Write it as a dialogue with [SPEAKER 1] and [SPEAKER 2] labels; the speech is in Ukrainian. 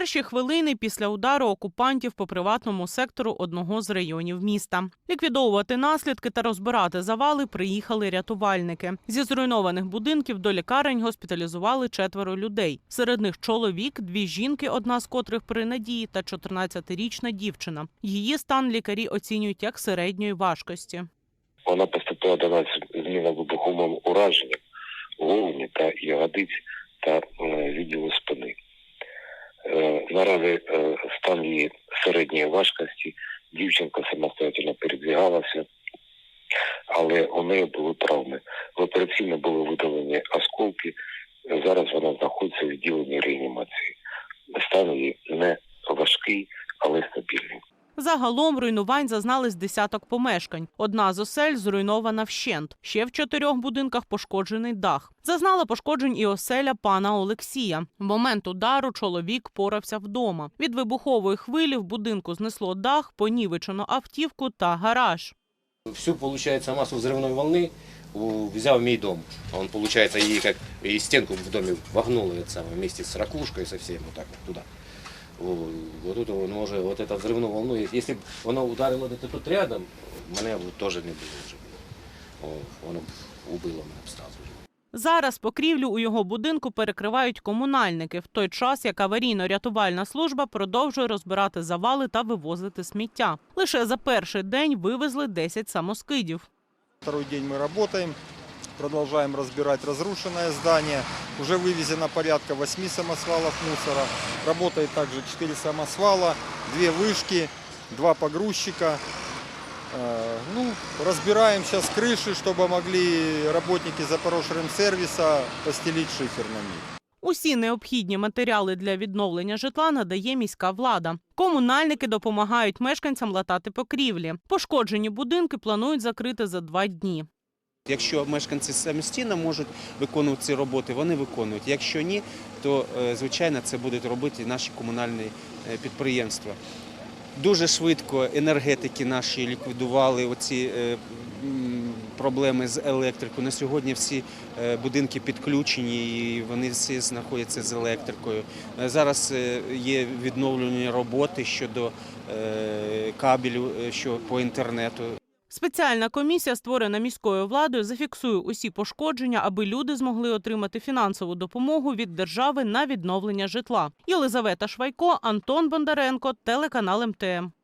[SPEAKER 1] перші хвилини після удару окупантів по приватному сектору одного з районів міста. Ліквідовувати наслідки та розбирати завали приїхали рятувальники. Зі зруйнованих будинків до лікарень госпіталізували четверо людей. Серед них чоловік, дві жінки, одна з котрих при надії, та 14-річна дівчина. Її стан лікарі оцінюють як середньої важкості.
[SPEAKER 2] Вона поступила до нас з мінно-вибуховим ураженням головні та ягодиць наразі е, стан її середньої важкості. Дівчинка самостоятельно передвігалася, але у неї були травми. В операційно були видалені осколки. Зараз вона знаходиться в відділенні реанімації. Стан її не важкий.
[SPEAKER 1] Загалом руйнувань зазнали з десяток помешкань. Одна з осель зруйнована вщент. Ще в чотирьох будинках пошкоджений дах. Зазнала пошкоджень і оселя пана Олексія. В момент удару чоловік порався вдома. Від вибухової хвилі в будинку знесло дах, понівечено автівку та гараж.
[SPEAKER 3] Всю, получается, массу взрывной волны у- взял мій дом. Он, получается, и как и стенку в доме вогнул это самое, вместе с ракушкой, со всем, вот так вот туда. О, Вот тут он може, вот эту взрывную волну, если б воно ударило где-то тут рядом, мене б теж не було вже. О, Воно б убило мене б сразу.
[SPEAKER 1] Зараз покрівлю у його будинку перекривають комунальники, в той час як аварійно-рятувальна служба продовжує розбирати завали та вивозити сміття. Лише за перший день вивезли 10 самоскидів.
[SPEAKER 4] Второй день мы работаем, продолжаем разбирать разрушенное здание. Уже вывезено порядка 8 самосвалов мусора. Работает также 4 самосвала, 2 вышки, 2 погрузчика. Э, Ну, разбираем сейчас крыши, чтобы могли работники Запорожремсервиса постелить шифер на них.
[SPEAKER 1] Усі необхідні матеріали для відновлення житла надає міська влада. Комунальники допомагають мешканцям латати покрівлі. Пошкоджені будинки планують закрити за два дні.
[SPEAKER 5] Якщо мешканці самостійно можуть виконувати ці роботи, вони виконують. Якщо ні, то е, звичайно це будуть робити наші комунальні е, підприємства. Дуже швидко енергетики наші ліквідували оці е, проблеми з електрикою. На сьогодні всі будинки підключені і вони всі знаходяться з електрикою. Зараз є відновлені роботи щодо кабелю, що по інтернету.
[SPEAKER 1] Спеціальна комісія, створена міською владою, зафіксує усі пошкодження, аби люди змогли отримати фінансову допомогу від держави на відновлення житла. Єлизавета Швайко, Антон Бондаренко, телеканал МТМ.